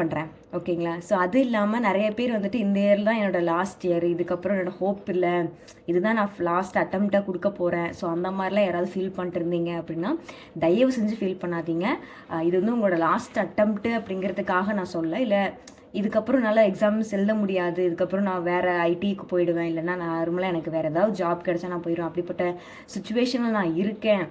பண்ணுறேன் ஓகேங்களா ஸோ அது இல்லாமல் நிறைய பேர் வந்துட்டு இந்த இயர் தான் என்னோடய லாஸ்ட் இயர் இதுக்கப்புறம் என்னோடய ஹோப் இல்லை. இதுதான் நான் லாஸ்ட் அட்டம்ப்டாக கொடுக்க போகிறேன் ஸோ அந்த மாதிரிலாம் யாராவது ஃபீல் பண்ணிட்டு இருந்தீங்க அப்படின்னா தயவு செஞ்சு ஃபீல் பண்ணாதீங்க. இது வந்து உங்களோட லாஸ்ட் அட்டம்ப்ட்டு அப்படிங்கிறதுக்காக நான் சொல்ல இல்லை இதுக்கப்புறம் நல்லா எக்ஸாம்ஸ் எழுத முடியாது. இதுக்கப்புறம் நான் வேறு ஐடிக்கு போயிடுவேன். இல்லைன்னா நார்மலாக எனக்கு வேறு ஏதாவது ஜாப் கிடைச்சா நான் போயிடுவேன். அப்படிப்பட்ட சுச்சுவேஷனில் நான் இருக்கேன்.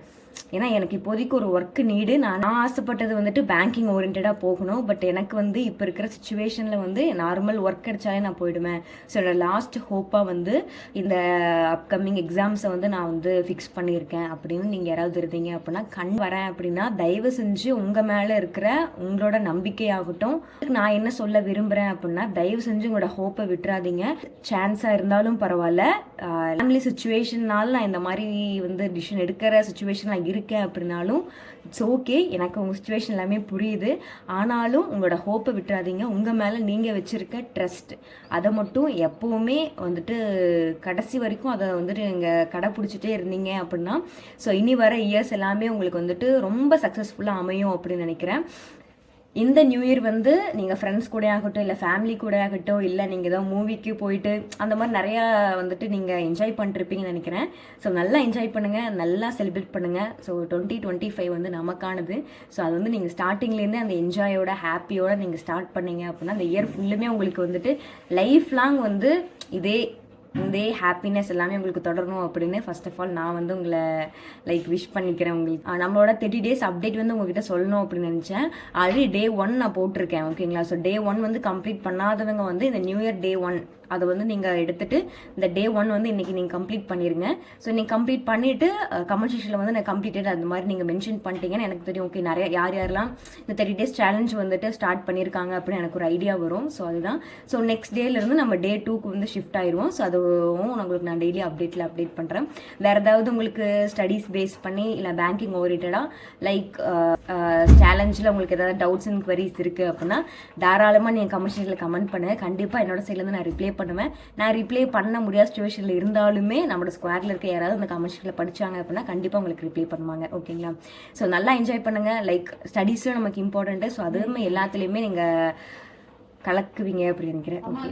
ஏன்னா எனக்கு இப்போதைக்கு ஒரு ஒர்க் நீடு நான் நான் ஆசைப்பட்டது வந்துட்டு பேங்கிங் ஓரியன்டாக போகணும். பட் எனக்கு வந்து இப்போ இருக்கிற சுச்சுவேஷனில் வந்து நார்மல் ஒர்க் கிடைச்சாலே நான் போயிடுவேன். ஸோ என்னோட லாஸ்ட் ஹோப்பாக வந்து இந்த அப்கமிங் எக்ஸாம்ஸை வந்து நான் வந்து ஃபிக்ஸ் பண்ணியிருக்கேன். அப்படின்னு நீங்கள் யாராவது இருந்தீங்க அப்படின்னா கண் வரேன் அப்படின்னா தயவு செஞ்சு உங்கள் மேலே இருக்கிற உங்களோட நம்பிக்கையாகட்டும். நான் என்ன சொல்ல விரும்புகிறேன் அப்படின்னா தயவு செஞ்சு உங்களோட ஹோப்பை விட்டுறாதீங்க. சான்ஸாக இருந்தாலும் பரவாயில்ல. ஃபேமிலி சுச்சுவேஷன்னால நான் இந்த மாதிரி வந்து டிசிஷன் எடுக்கிற சுச்சுவேஷன் நான் இருக்கேன் அப்படின்னாலும் இட்ஸ் ஓகே எனக்கு உங்கள் சுச்சுவேஷன் எல்லாமே புரியுது. ஆனாலும் உங்களோட ஹோப்பை விட்டுறாதீங்க. உங்கள் மேலே நீங்கள் வச்சுருக்க ட்ரஸ்ட் அதை மட்டும் எப்போவுமே வந்துட்டு கடைசி வரைக்கும் அதை வந்துட்டு நீங்கள் கடைப்பிடிச்சிட்டே இருந்தீங்க அப்படின்னா ஸோ இனி வர இயர்ஸ் எல்லாமே உங்களுக்கு வந்துட்டு ரொம்ப சக்ஸஸ்ஃபுல்லாக அமையும் அப்படின்னு நினைக்கிறேன். இந்த நியூ இயர் வந்து நீங்கள் ஃப்ரெண்ட்ஸ் கூட ஆகட்டும் இல்லை ஃபேமிலி கூட ஆகட்டும் இல்லை நீங்கள் ஏதோ மூவிக்கு போயிட்டு அந்த மாதிரி நிறையா வந்துட்டு நீங்கள் என்ஜாய் பண்ணிருப்பீங்கன்னு நினைக்கிறேன். ஸோ நல்லா என்ஜாய் பண்ணுங்கள் நல்லா செலிப்ரேட் பண்ணுங்கள் ஸோ டுவெண்ட்டி டுவெண்ட்டி ஃபைவ் வந்து நமக்கானது. ஸோ அது வந்து நீங்கள் ஸ்டார்டிங்லேருந்து அந்த என்ஜாயோட ஹாப்பியோட நீங்கள் ஸ்டார்ட் பண்ணீங்க அப்படின்னா அந்த இயர் ஃபுல்லுமே உங்களுக்கு வந்துட்டு லைஃப் லாங் வந்து இதே இதே ஹாப்பினஸ் எல்லாமே உங்களுக்கு தொடரணும் அப்படின்னு. ஃபர்ஸ்ட் ஆஃப் ஆல் நான் வந்து உங்களை லைக் விஷ் பண்ணிக்கிறேன் உங்களுக்கு. நம்மளோட தேர்ட்டி டேஸ் அப்டேட் வந்து உங்ககிட்ட சொல்லணும் அப்படின்னு நினச்சேன். ஆல்ரெடி டே ஒன் நான் போட்டிருக்கேன் ஓகேங்களா ஸோ டே ஒன் வந்து கம்ப்ளீட் பண்ணாதவங்க வந்து இந்த நியூ இயர் டே ஒன் அதை வந்து நீங்கள் எடுத்துட்டு இந்த டே ஒன் வந்து இன்னைக்கு நீங்கள் கம்ப்ளீட் பண்ணிடுங்க ஸோ நீங்கள் கம்ப்ளீட் பண்ணிட்டு கமெண்ட் செக்ஷனில் வந்து நான் கம்ப்ளீட்டட் அந்த மாதிரி நீங்கள் மென்ஷன் பண்ணிட்டீங்கன்னு எனக்கு தெரியும் ஓகே நிறைய யார் யாரெல்லாம் இந்த தேர்ட்டி டேஸ் சேலஞ்ச் வந்துட்டு ஸ்டார்ட் பண்ணியிருக்காங்க அப்படின்னு எனக்கு ஒரு ஐடியா வரும். ஸோ அதுதான். ஸோ நெக்ஸ்ட் டேலேருந்து நம்ம டே டூக்கு வந்து ஷிஃப்ட் ஆயிடுவோம் ஸோ வீடியோவும் உங்களுக்கு நான் டெய்லி அப்டேட்டில் அப்டேட் பண்ணுறேன் வேறு ஏதாவது உங்களுக்கு ஸ்டடீஸ் பேஸ் பண்ணி இல்லை பேங்கிங் ஓரியேட்டடாக லைக் சேலஞ்சில் உங்களுக்கு ஏதாவது டவுட்ஸ் அண்ட் குவரிஸ் இருக்குது அப்படின்னா தாராளமாக நீங்கள் கமெண்ட் கமெண்ட் பண்ணுங்கள் கண்டிப்பாக என்னோட சைட்லேருந்து நான் ரிப்ளை பண்ணுவேன். நான் ரிப்ளை பண்ண முடியாத சுச்சுவேஷனில் இருந்தாலுமே நம்மளோட ஸ்குவாடில் இருக்க யாராவது அந்த கமெண்ட் செக்ஷனில் படிச்சாங்க அப்படின்னா கண்டிப்பாக உங்களுக்கு ரிப்ளை பண்ணுவாங்க. ஓகேங்களா ஸோ நல்லா என்ஜாய் பண்ணுங்கள் லைக் ஸ்டடீஸும் நமக்கு இம்பார்ட்டண்ட்டு ஸோ அதுவுமே எல்லாத்துலேயுமே நீங்கள் கலக்குவீங்க அப்படின்னு நினைக்கிறேன். ஓகே